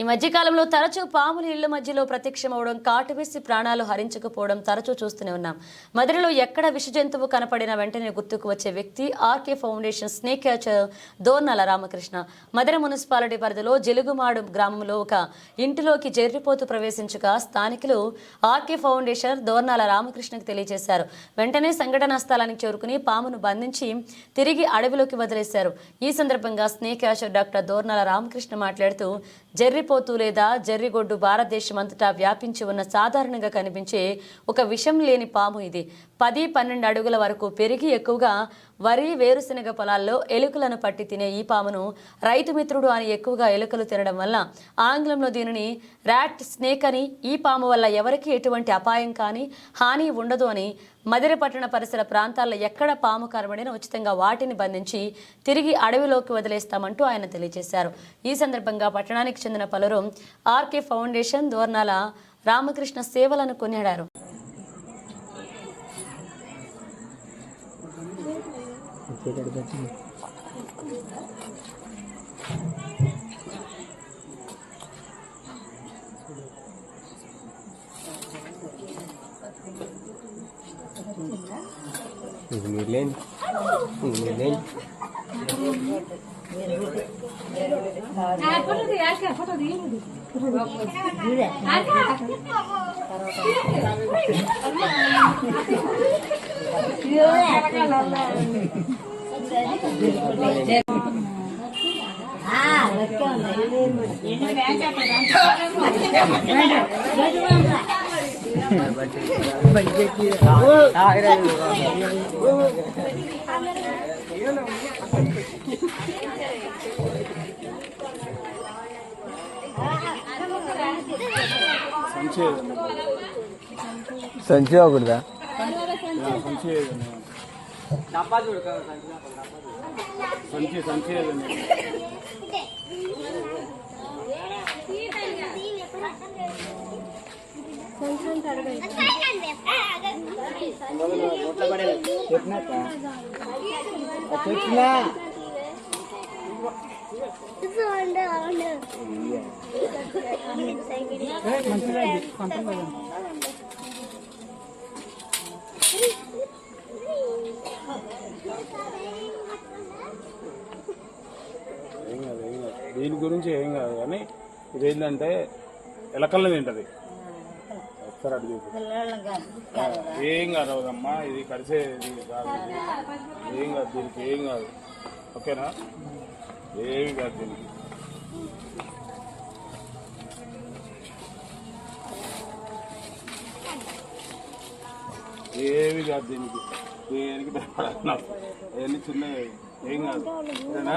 ఈ మధ్యకాలంలో తరచూ పాములు ఇళ్ళ మధ్యలో ప్రత్యక్షమవడం కాటు వేసి ప్రాణాలు హరించకపోవడం తరచూ చూస్తూనే ఉన్నాం. మదిరలో ఎక్కడ విష జంతువు కనపడిన వెంటనే గుర్తుకు వచ్చే వ్యక్తి RK foundation snake catcher Dornala Ramakrishna. Madhira municipality పరిధిలో జలుగుమాడు గ్రామంలో ఒక ఇంటిలోకి జర్రిపోతూ ప్రవేశించగా స్థానికులు ఆర్కే ఫౌండేషన్ దోర్నాల రామకృష్ణకు తెలియజేశారు. వెంటనే సంఘటనా స్థలానికి చేరుకుని పామును బంధించి తిరిగి అడవిలోకి వదిలేశారు. ఈ సందర్భంగా snake catcher doctor Dornala Ramakrishna మాట్లాడుతూ జర్రి చెదిరిపోతూ లేదా జర్రిగొడ్డు భారతదేశం అంతటా వ్యాపించి ఉన్న సాధారణంగా కనిపించే ఒక విషం లేని పాము ఇది. పది పన్నెండు అడుగుల వరకు పెరిగి ఎక్కువగా వరి వేరుశనగ పొలాల్లో ఎలుకలను పట్టి తినే ఈ పామును రైతు మిత్రుడు అని ఎక్కువగా ఎలుకలు తినడం వల్ల ఆంగ్లంలో దీనిని ర్యాట్ స్నేక్ అని ఈ పాము వల్ల ఎవరికీ ఎటువంటి అపాయం కానీ హాని ఉండదు అని మదిర పట్టణ పరిసర ప్రాంతాల్లో ఎక్కడ పాము కనబడినా ఉచితంగా వాటిని బంధించి తిరిగి అడవిలోకి వదిలేస్తామంటూ ఆయన తెలియజేశారు. ఈ సందర్భంగా పట్టణానికి చెందిన పలువురు ఆర్కే ఫౌండేషన్ దోర్నాల రామకృష్ణ సేవలను కొనియాడారు. Humilin. Humilin. Ah, let's go. సంచి ఒకటిదా సంచి సంచి ఏదండి దీని గురించి ఏం కాదు కానీ ఇది ఏంటంటే ఎలకల్ని తింటది. సరే అటు ఏం కాదు అవదమ్మా ఇది కలిసేది కాదు. ఏం కాదు దీనికి ఏం కాదు. ఓకేనా? ఏమి కాదు దీనికి. ఏమి కాదు దీనికి. దేనికి భయపడాలి అవన్నీ చిన్న ఏం కాదు. సరేనా